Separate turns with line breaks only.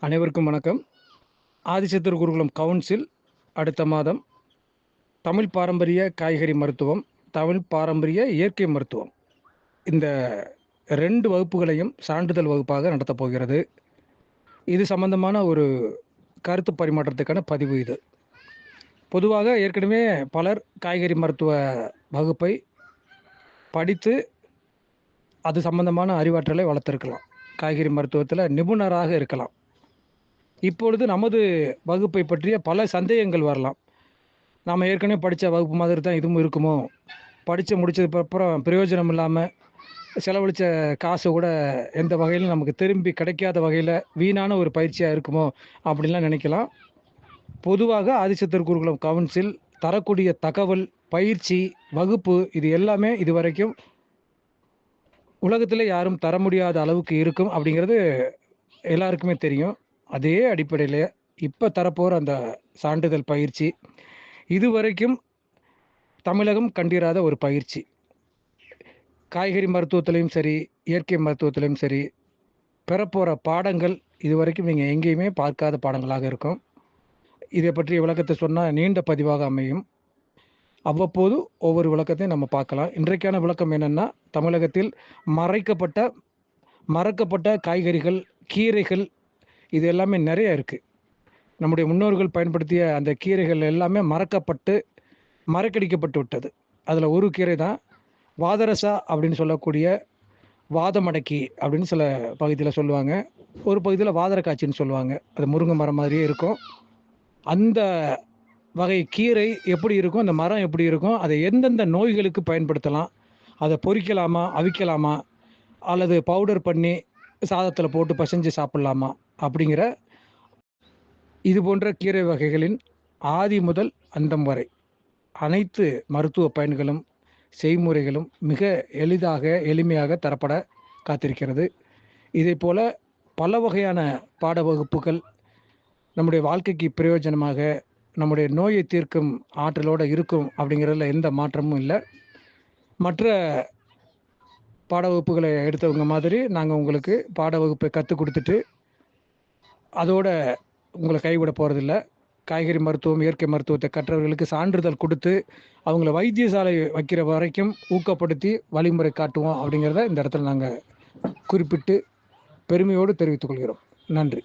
அனைவருக்கும் வணக்கம். ஆதிசத்திர குருகுலம் கவுன்சில் அடுத்த மாதம் தமிழ் பாரம்பரிய காய்கறி மருத்துவம் தமிழ் பாரம்பரிய இயற்கை மருத்துவம். இந்த ரெண்டு வகுப்புகளையும் சான்றிதழ் வகுப்பாக நடத்தப் போகிறது. இது சம்பந்தமான ஒரு கருத்து பரிமாற்றத்துக்கான பதிவு இது. பொதுவாக ஏற்கனவே பலர் காய்கறி மருத்துவ வகுப்பை படித்து அது சம்பந்தமான அறிவாற்றலை வளர்த்துருக்கலாம். காய்கறி மருத்துவத்தில் நிபுணராக இருக்கலாம். இப்பொழுது நமது வகுப்பை பற்றிய பல சந்தேகங்கள் வரலாம். நாம் ஏற்கனவே படித்த வகுப்பு மாதிரி தான் இதுவும் இருக்குமோ? படித்து முடித்ததுக்கு அப்புறம் பிரயோஜனம் இல்லாமல் செலவழித்த காசு கூட எந்த வகையிலும் நமக்கு திரும்பி கிடைக்காத வகையில் வீணான ஒரு பயிற்சியாக இருக்குமோ? அப்படின்லாம் நினைக்கலாம். பொதுவாக ஆதிசத்தர் குருகுலம் கவுன்சில் தரக்கூடிய தகவல் பயிற்சி வகுப்பு இது எல்லாமே இது வரைக்கும் உலகத்தில் யாரும் தர முடியாத அளவுக்கு இருக்கும் அப்படிங்கிறது எல்லாருக்குமே தெரியும். அதே அடிப்படையில் இப்போ தரப்போகிற அந்த சான்றிதழ் பயிற்சி இதுவரைக்கும் தமிழகம் கண்டிராத ஒரு பயிற்சி. காய்கறி மருத்துவத்திலையும் சரி இயற்கை மருத்துவத்திலையும் சரி பெறப்போகிற பாடங்கள் இதுவரைக்கும் நீங்கள் எங்கேயுமே பார்க்காத பாடங்களாக இருக்கும். இதை பற்றிய விளக்கத்தை சொன்னால் நீண்ட பதிவாக அமையும். அவ்வப்போது ஒவ்வொரு விளக்கத்தையும் நம்ம பார்க்கலாம். இன்றைக்கான விளக்கம் என்னென்னா தமிழகத்தில் மறைக்கப்பட்ட மறக்கப்பட்ட காய்கறிகள் கீரைகள் இது எல்லாமே நிறைய இருக்குது நம்முடைய முன்னோர்கள் பயன்படுத்திய அந்த கீரைகள் எல்லாமே மறக்கப்பட்டு மறக்கடிக்கப்பட்டு விட்டது. அதில் ஒரு கீரை தான் வாதரசா அப்படின்னு சொல்லக்கூடிய வாதமடக்கி அப்படின்னு சில பகுதியில் சொல்லுவாங்க. ஒரு பகுதியில் வாதரக்காட்சின்னு சொல்லுவாங்க. அது முருங்கை மரம் மாதிரியே இருக்கும். அந்த வகை கீரை எப்படி இருக்கும் அந்த மரம் எப்படி இருக்கும் அதை எந்தெந்த நோய்களுக்கு பயன்படுத்தலாம் அதை பொறிக்கலாமா அவிக்கலாமா அல்லது பவுடர் பண்ணி சாதத்தில் போட்டு பசைஞ்சு சாப்பிட்லாமா? அப்படிங்கிற இது போன்ற கீரை வகைகளின் ஆதி முதல் அந்தம் வரை அனைத்து மருத்துவ பயன்களும் செய்முறைகளும் மிக எளிதாக எளிமையாக தரப்பட காத்திருக்கிறது. இதே போல் பல வகையான பாட வகுப்புகள் நம்முடைய வாழ்க்கைக்கு பிரயோஜனமாக நம்முடைய நோயை தீர்க்கும் ஆற்றலோடு இருக்கும் அப்படிங்கிறதுல எந்த மாற்றமும் இல்லை. மற்ற பாட வகுப்புகளை எடுத்தவங்க மாதிரி நாங்கள் உங்களுக்கு பாட வகுப்பை கற்றுக் கொடுத்துட்டு அதோட உங்களை கைவிட போகிறதில்ல காய்கறி மருத்துவம் இயற்கை மருத்துவத்தை கற்றவர்களுக்கு சான்றிதழ் கொடுத்து அவங்கள வைத்தியசாலை வைக்கிற வரைக்கும் ஊக்கப்படுத்தி வழிமுறை காட்டுவோம் அப்படிங்கிறத இந்த இடத்துல நாங்கள் குறிப்பிட்டு பெருமையோடு தெரிவித்துக் கொள்கிறோம். நன்றி.